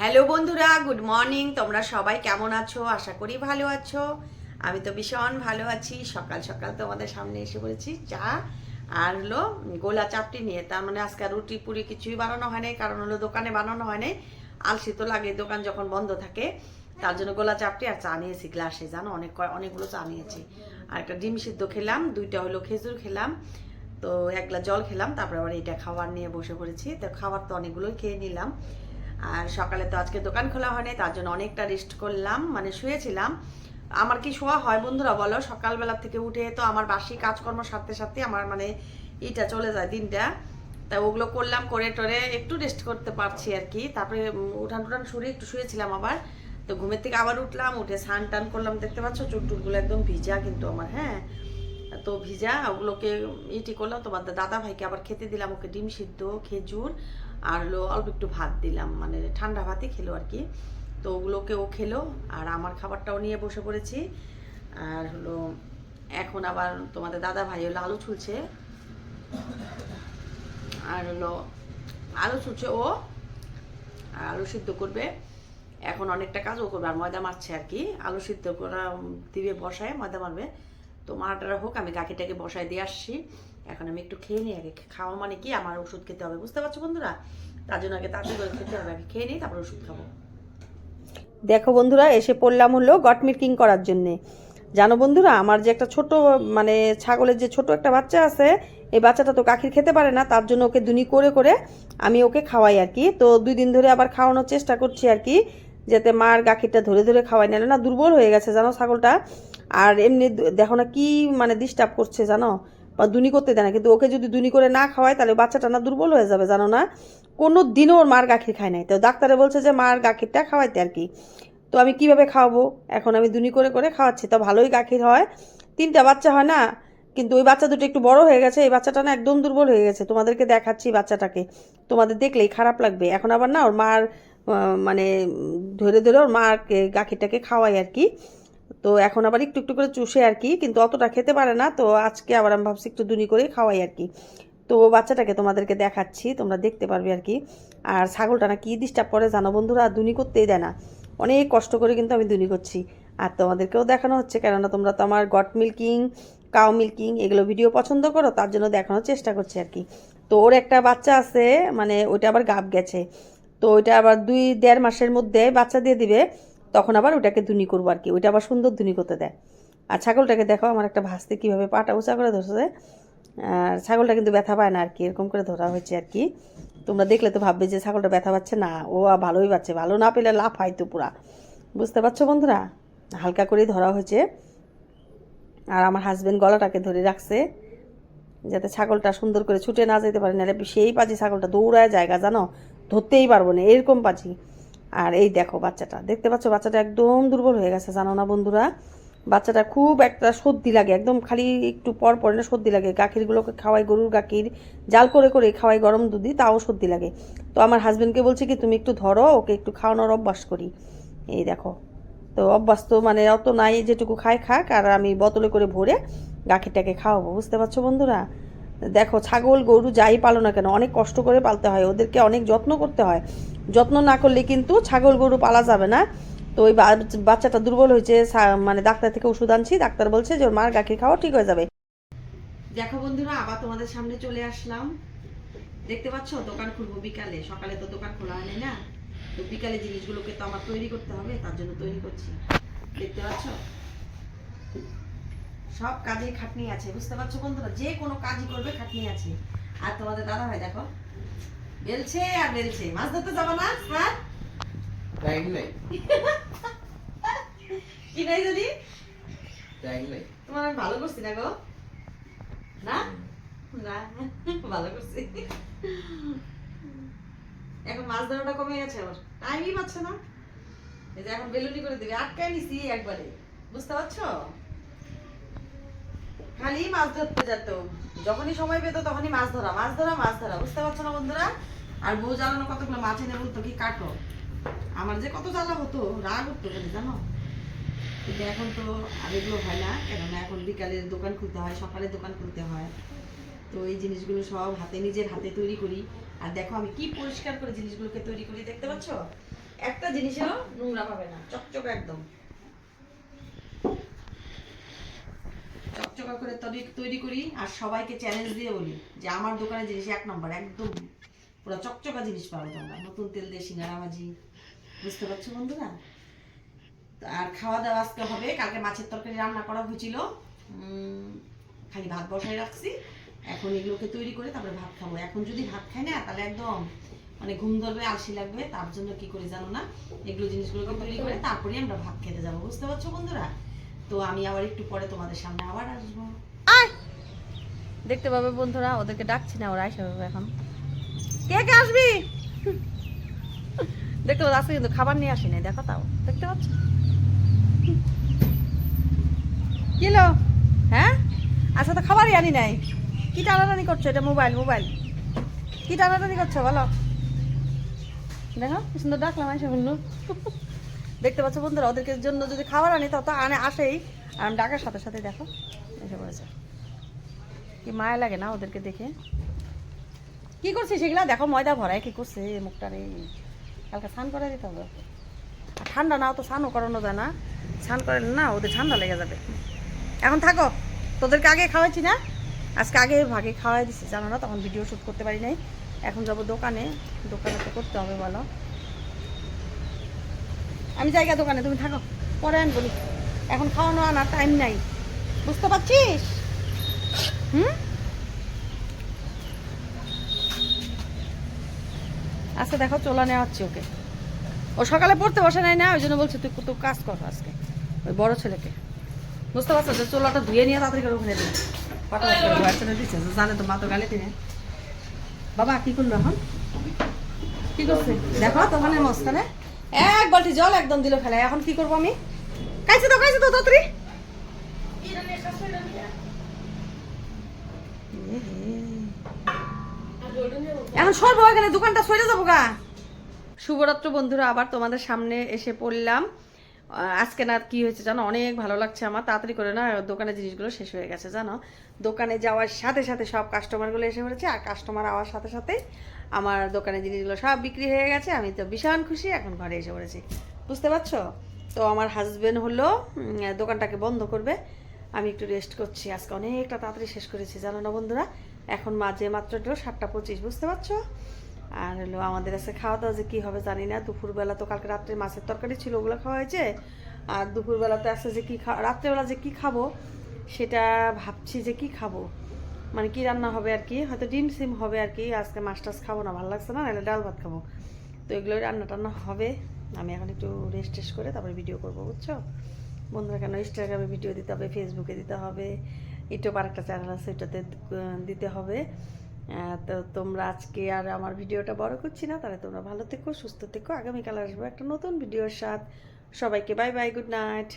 Hello বন্ধুরা, good morning. তোমরা সবাই কেমন আছো? আশা করি ভালো আছো। আমি তো ভীষণ ভালো আছি। সকাল সকাল তোমাদের সামনে এসে পড়েছি চা আর হলো গোলা চাপটি নিয়ে। তার মানে আজকে রুটি পুরি কিছুই বানানো হয় হয়নি কারণ হলো দোকানে বানানো হয় হয়নি আলসি তো লাগে, দোকান যখন বন্ধ থাকে, তার জন্য গোলা চাপটি আর চা নিয়েছি গ্লাসে, জানো? অনেক অনেকগুলো চা নিয়েছি। আর একটা ডিম সিদ্ধ খেলাম, দুইটা হলো খেজুর খেলাম, তো এক গ্লাস জল খেলাম, তারপরে আবার এটা খাবার নিয়ে বসে পড়েছি। তো খাবার তো অনেকগুলোই খেয়ে নিলাম। আর সকালে তো আজকে দোকান খোলা হয়নি, তার জন্য অনেকটা রেস্ট করলাম মানে শুয়েছিলাম। আমার কি শোয়া হয় বন্ধুরা বলো? সকালবেলা থেকে উঠে তো আমার বাসি কাজকর্ম সারতে সারতে আমার মানে ইটা চলে যায় দিনটা। তা ওগুলো করলাম, করে টরে একটু রেস্ট করতে পারছি আর কি। তারপরে উঠান টুটান সরে একটু শুয়েছিলাম আবার। তো ঘুমের থেকে আবার উঠলাম, উঠে স্নান টান করলাম, দেখতে পাচ্ছ চুট টুটগুলো একদম ভিজা কিন্তু আমার হ্যাঁ। তো ভিজা, ওগুলোকে ইটি করলাম তোমার দাদা ভাইকে আবার খেতে দিলাম, ওকে ডিম সিদ্ধ, খেজুর আর হলো অল্প একটু ভাত দিলাম মানে ঠান্ডা ভাতই খেলো আর কি। তো ওগুলোকে ও খেলো, আর আমার খাবারটাও নিয়ে বসে পড়েছি। আর হলো, এখন আবার তোমাদের দাদা ভাই হলো আলু ছুলছে। আর হলো, আলু ছুলছে ও, আর আলু সিদ্ধ করবে। এখন অনেকটা কাজও করবে, আর ময়দা মারছে আর কি। আলু সিদ্ধ করা দিবে, বসায়, ময়দা মারবে। তো মারাটারা হোক, আমি গাখিটাকে বসায় দিয়ে আসছি। এখন আমি একটু খেয়ে নিই, আগে খাওয়া মানে কি? আমার ওষুধ খেতে হবে, বুঝতে পারছ বন্ধুরা? তার জন্য আগে তাড়াতাড়ি করে খেতে হবে, আগে খেয়ে নিই, তারপর ওষুধ খাব। দেখো বন্ধুরা, এসে পড়লাম হলো গট মিল্কিং করার জন্যে। জানো বন্ধুরা, আমার যে একটা ছোট মানে ছাগলের যে ছোট একটা বাচ্চা আছে, এই বাচ্চাটা তো গাখির খেতে পারে না, তার জন্য ওকে দুনি করে করে আমি ওকে খাওয়াই আর কি। তো দুই দিন ধরে আবার খাওয়ানোর চেষ্টা করছি আর কি, যাতে মার গাখিরটা ধরে ধরে খাওয়াই নাহলে না দুর্বল হয়ে গেছে, জানো ছাগলটা? আর এমনি দেখো না কি মানে ডিস্টার্ব করছে, জানো? বা দুনি করতে দেয় না। কিন্তু ওকে যদি দুনি করে না খাওয়ায়, তাহলে বাচ্চাটা না দুর্বল হয়ে যাবে, জানো না? কোনো দিনও ওর মার গাখির খায় নাই। তো ডাক্তারে বলছে যে, মার গাখিরটা খাওয়াইতে আর কি। তো আমি কীভাবে খাওয়াবো? এখন আমি দুনি করে করে খাওয়াচ্ছি। তো ভালোই গাখির হয়। তিনটা বাচ্চা হয় না? কিন্তু ওই বাচ্চা দুটো একটু বড় হয়ে গেছে। এই বাচ্চাটা না একদম দুর্বল হয়ে গেছে। তোমাদেরকে দেখাচ্ছি বাচ্চাটাকে। তোমাদের দেখলেই খারাপ লাগবে। এখন আবার না, ওর মার মানে ধরে ধরে ওর মাকে, গাখিরটাকে খাওয়াই আর কি। তো এখন আবার একটু একটু করে চুষে আর কি, কিন্তু অতটা খেতে পারে না। তো আজকে আবার আমি ভাবছি একটু দুনি করে খাওয়াই আর কি। তো বাচ্চাটাকে তোমাদেরকে দেখাচ্ছি, তোমরা দেখতে পারবে আর কি। আর ছাগলটা না কি ডিস্টার্ব করে জানো বন্ধুরা? দুনি করতেই দেয় না। অনেক কষ্ট করে কিন্তু আমি দুনি করছি। আর তোমাদেরকেও দেখানো হচ্ছে, কেননা তোমরা তো আমার গট মিল্কিং কাউ মিল্কিং এগুলো ভিডিও পছন্দ করো, তার জন্য দেখানোর চেষ্টা করছি আর কি। তো ওর একটা বাচ্চা আছে মানে ওইটা আবার গাব গেছে। তো ওইটা আবার দুই, দেড় মাসের মধ্যে বাচ্চা দিয়ে দিবে। তখন আবার ওটাকে ধুনি করব আর কি। ওইটা আবার সুন্দর ধুনি করতে দেয়। আর ছাগলটাকে দেখো আমার একটা ভাসতে কীভাবে পাটা উঁচা করে ধরছে। আর ছাগলটা কিন্তু ব্যথা পায় না আর কি, এরকম করে ধরা হয়েছে আর কি। তোমরা দেখলে তো ভাববে যে ছাগলটা ব্যথা পাচ্ছে। না, ও ভালোই পাচ্ছে। ভালো না পেলে লাভ হয় তো পুরা। বুঝতে পারছ বন্ধুরা? হালকা করেই ধরা হয়েছে। আর আমার হাজব্যান্ড গলাটাকে ধরে রাখছে, যাতে ছাগলটা সুন্দর করে ছুটে না যেতে পারে। নাহলে সেই পাজি ছাগলটা দৌড়ায় জায়গা, জানো? ধরতেই পারব না। এরকম পাজি। আর এই দেখো বাচ্চাটা। দেখতে পাচ্ছ বাচ্চাটা একদম দুর্বল হয়ে গেছে, জানো না বন্ধুরা? বাচ্চাটা খুব একটা সর্দি লাগে, একদম খালি একটু পর পর না সর্দি লাগে। গাখিরগুলোকে খাওয়াই, গরুর গাখির জাল করে করে খাওয়াই, গরম দুধি তাও সর্দি লাগে। তো আমার হাজবেন্ডকে বলছে কি, তুমি একটু ধরো, ওকে একটু খাওয়ানোর অভ্যাস করি। এই দেখো। তো অভ্যাস তো মানে অত নাই, যেটুকু খায় খাক, আর আমি বোতলে করে ভরে গাখিরটাকে খাওয়াবো, বুঝতে পারছ বন্ধুরা? দেখো, ছাগল, গরু যাই পালো না কেন, অনেক কষ্ট করে পালতে হয়, ওদেরকে অনেক যত্ন করতে হয়। যত্ন না করলে কিন্তু ছাগল, গরু পালা যাবে না। তো ওই বাচ্চাটা দুর্বল হয়েছে মানে ডাক্তার থেকে ওষুধ আনছি, ডাক্তার বলছে যে ওর মার গাখির খাওয়া ঠিক হয়ে যাবে। দেখো বন্ধুরা, আবার তোমাদের সামনে চলে আসলাম। দেখতে পাচ্ছ? দোকান খুলবো বিকালে। সকালে তো দোকান খোলা হয়নি না? তো বিকালে জিনিসগুলোকে তো আমার তৈরি করতে হবে, তার জন্য তৈরি করছি। দেখতে পাচ্ছ? সব কাজে খাটনি আছে বুঝতে পারছ বন্ধুরা? যে কোনো কাজই করবে খাটনি আছে। আর তোমাদের দাদা ভাই দেখো। বেলছে আর বেলছে। মাছ ধরতে যাব না? স্যার টাইম নাই। কি নাই যদি? টাইম নাই। তোমার আমি ভালো করছি না গো? না? না। ভালো করছি। এখন মাছ ধরাটা কমে গেছে আমার টাইমই পাচ্ছে না। এই যে এখন বেলুনি করে দিবে। আটকায় নিছি একবারে। বুঝতে পারছ? খালি মাছ ধরতে যেত। যখনই সময় পেতো তখনই মাছ ধরা মাছ ধরা মাছ ধরা। বুঝতে পারছ না বন্ধুরা? আর বউ জ্বালানো কতগুলো মাছ এনে বলতো, কি কাটো? আমার যে কত জ্বালা হতো, রাগ হতো কেন জানো? কিন্তু এখন তো আর এগুলো হয় না, কেননা এখন বিকালে দোকান খুলতে হয় সকালে দোকান খুলতে হয়। তো এই জিনিসগুলো সব হাতে, নিজের হাতে তৈরি করি। আর দেখো আমি কি পরিষ্কার করে জিনিসগুলোকে তৈরি করি, দেখতে পাচ্ছ? একটা জিনিসেও নোংরা পাবে না, চকচক একদম। চকচকা করে তৈরি তৈরি করি আর সবাইকে চ্যালেঞ্জ দিয়ে বলি যে আমার দোকানের জিনিস এক নম্বর একদম পুরো চকচকা জিনিস পাবে তোমরা। নতুন তেল দিয়ে সিঙ্গারা ভাজি, বুঝতে পারছ বন্ধুরা? আর খাওয়া দাওয়া আজকে হবে, কালকে মাছের তরকারি রান্না করা হয়েছিল। খালি ভাত বসাই রাখছি। এখন এগুলোকে তৈরি করে তারপরে ভাত খাব। এখন যদি ভাত খাই না, তাহলে একদম মানে ঘুম ধরবে, আলসি লাগবে, তার জন্য কি করে জানো না? এগুলো জিনিসগুলোকে তৈরি করে তারপরে আমরা ভাত খেতে যাব, বুঝতে পারছ বন্ধুরা? তো আমি আবার একটু পরে তোমাদের সামনে আবার আসব। দেখতে পাবে বন্ধুরা, ওদেরকে ডাকছি না, ওরা আসে পাবে এখন। কে কে আসবি? দেখতে পাচ্ছ আজকে কিন্তু খাবার নিয়ে আসি নাই দেখো তাও, দেখতে পাচ্ছ? কিলো হ্যাঁ? আচ্ছা তো খাবারই আনি নাই। কি টানাটানি করছ এটা মোবাইল মোবাইল? কি টানাটানি করছ বলো? দেখো, কি সুন্দর ডাকলাম এসে বলল দেখতে পাচ্ছ বন্ধুরা, ওদেরকে জন্য যদি খাবার আনি তত আনে, আসেই। আর আমি ডাকার সাথে সাথে দেখো, এসে পড়েছে। কি মায়া লাগে না ওদেরকে দেখে? কি করছে সেগুলা দেখো, ময়দা ভরায়, কি করছে? মুখটারে কালকে স্নান করে দিতে হবে। আর ঠান্ডা নাও তো স্নানও করানো যায় না। স্নান করালে না, ওদের ঠান্ডা লেগে যাবে। এখন থাকো, তোদেরকে আগে খাওয়াইছি না? আজকে আগে ভাগে খাওয়াই দিছি, জানো না, তখন ভিডিও শ্যুট করতে পারি নাই। এখন যাব দোকানে দোকানে তো করতে হবে, বলো। আমি জায়গা দোকানে, তুমি থাকো। পরে আনব। এখন খাওয়ানো আনার টাইম নাই। বুঝতে পারছিস? হুম? আচ্ছা দেখো, চোলা নেওয়া হচ্ছে ওকে। ও সকালে পড়তে বসে নাই না, ওই জন্য বলছে, তুই তুই কাজ কর আজকে, ওই বড় ছেলেকে। বুঝতে পারছ? যে চোলাটা ধুয়ে নিয়ে তাড়াতাড়ি করে ওখানে যে জানে তো মা তো গালে দিনে বাবা, কি করল এখন? কি করছে? দেখো দোকানের মাঝখানে এক বালতি জল একদম দিল ফেলে এখন কি করব আমি? কাইছে তো কাইছে তো, তাড়াতাড়ি। এখন সরবো এখানে, দোকানটা সরে যাব গা। শুভরাত্র বন্ধুরা, আবার তোমাদের সামনে এসে পড়লাম। আজকে না কি হয়েছে জানো? অনেক ভালো লাগছে আমার। তাড়াতাড়ি করে না দোকানের জিনিসগুলো শেষ হয়ে গেছে, জানো? দোকানে যাওয়ার সাথে সাথে সব কাস্টমারগুলো এসে পড়েছে, আর কাস্টমার আওয়ার সাথে সাথে আমার দোকানের জিনিসগুলো সব বিক্রি হয়ে গেছে, আমি তো ভীষণ খুশি, এখন ঘরে এসে পড়েছি। বুঝতে পারছ? তো আমার হাজব্যান্ড হলো দোকানটাকে বন্ধ করবে। আমি একটু রেস্ট করছি, আজকে অনেকটা তাড়াতাড়ি শেষ করেছি, জানো না বন্ধুরা? এখন মাঝে মাত্র তো সাতটা পঁচিশ, বুঝতে পারছ? আর হলো আমাদের কাছে খাওয়া দাওয়া যে কী হবে জানি না, দুপুরবেলা তো কালকে রাত্রে মাছের তরকারি ছিল, ওগুলো খাওয়া হয়েছে। আর দুপুরবেলাতে আসছে যে কী খা, রাত্রেবেলা যে কী খাব, সেটা ভাবছি যে কী খাব। মানে কি রান্না হবে আর কি? হয়তো ডিম সিম হবে আর কি। আজকে মাছ টাছ খাব না, ভালো লাগছে না, নাহলে ডাল ভাত খাব। তো এগুলোই রান্না টান্না হবে। আমি এখন একটু রেস্ট টেস্ট করে তারপরে ভিডিও করব, বুঝছ? বন্ধুরা, কেন ইনস্টাগ্রামে ভিডিও দিতে হবে ফেসবুকে দিতে হবে? ইউটিউব আর একটা চ্যানেল আছে, ওইটাতে দিতে হবে। তো তোমরা আজকে আর আমার ভিডিওটা বড় করছি না, তাহলে তোমরা ভালো থেকো, সুস্থ থেকো। আগামীকাল আসব একটা নতুন ভিডিওর সাথ। সবাইকে বাই বাই গুড নাইট